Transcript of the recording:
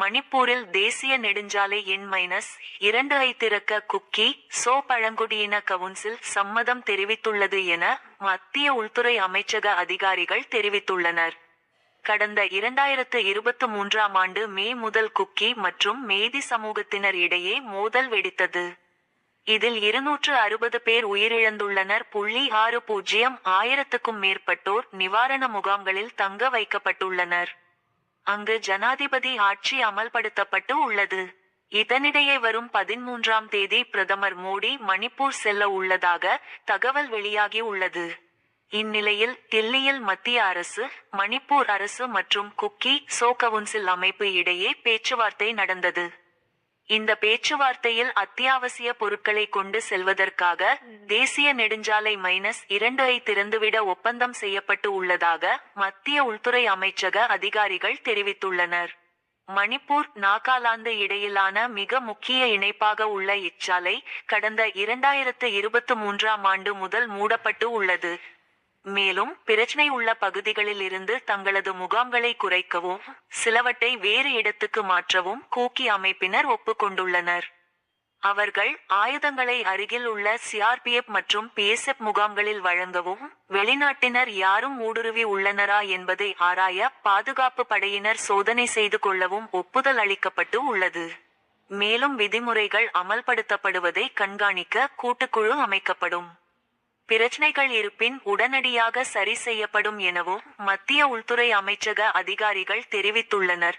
மணிப்பூரில் தேசிய நெடுஞ்சாலை எண் மைனஸ் இரண்டு ஐ திறக்க குக்கி சோ பழங்குடியின கவுன்சில் சம்மதம் தெரிவித்துள்ளது என மத்திய உள்துறை அமைச்சக அதிகாரிகள் தெரிவித்துள்ளனர். கடந்த இரண்டாயிரத்து இருபத்து மூன்றாம் ஆண்டு மே முதல் குக்கி மற்றும் மேதி சமூகத்தினர் இடையே மோதல் வெடித்தது. இதில் இருநூற்று அறுபது பேர் உயிரிழந்துள்ளனர். புள்ளி ஆறு பூஜ்ஜியம் ஆயிரத்துக்கும் மேற்பட்டோர் நிவாரண முகாம்களில் தங்க வைக்கப்பட்டுள்ளனர். அங்கு ஜனாதிபதி ஆட்சி அமல்படுத்தப்பட்டு உள்ளது. இதனிடையே வரும் பதிமூன்றாம் தேதி பிரதமர் மோடி மணிப்பூர் செல்ல உள்ளதாக தகவல் வெளியாகி உள்ளது. இந்நிலையில் தில்லியில் மத்திய அரசு மணிப்பூர் அரசு மற்றும் குக்கி சோ கவுன்சில் அமைப்பு இடையே பேச்சுவார்த்தை நடந்தது. இந்த பேச்சுவார்த்தையில் அத்தியாவசிய பொருட்களை கொண்டு செல்வதற்காக தேசிய நெடுஞ்சாலை மைனஸ் இரண்டு ஐ திறந்துவிட ஒப்பந்தம் செய்யப்பட்டு உள்ளதாக மத்திய உள்துறை அமைச்சக அதிகாரிகள் தெரிவித்துள்ளனர். மணிப்பூர் நாகாலாந்து இடையிலான மிக முக்கிய இணைப்பாக உள்ள இச்சாலை கடந்த இரண்டாயிரத்து இருபத்து மூன்றாம் ஆண்டு முதல் மூடப்பட்டு உள்ளது. மேலும் பிரச்சனை உள்ள பகுதிகளில் இருந்து தங்களது முகாம்களை குறைக்கவும் சிலவற்றை வேறு இடத்துக்கு மாற்றவும் கூக்கி அமைப்பினர் ஒப்புக்கொண்டுள்ளனர். அவர்கள் ஆயுதங்களை அருகில் உள்ள சிஆர்பிஎஃப் மற்றும் பிஎஸ்எஃப் முகாம்களில் வழங்கவும் வெளிநாட்டினர் யாரும் ஊடுருவி உள்ளனரா என்பதை ஆராய பாதுகாப்பு படையினர் சோதனை செய்து கொள்ளவும் ஒப்புதல் அளிக்கப்பட்டு உள்ளது. மேலும் விதிமுறைகள் அமல்படுத்தப்படுவதை கண்காணிக்க கூட்டுக்குழு அமைக்கப்படும். பிரச்சனைகள் இருப்பின் உடனடியாக சரி செய்யப்படும் எனவும் மத்திய உள்துறை அமைச்சக அதிகாரிகள் தெரிவித்துள்ளனர்.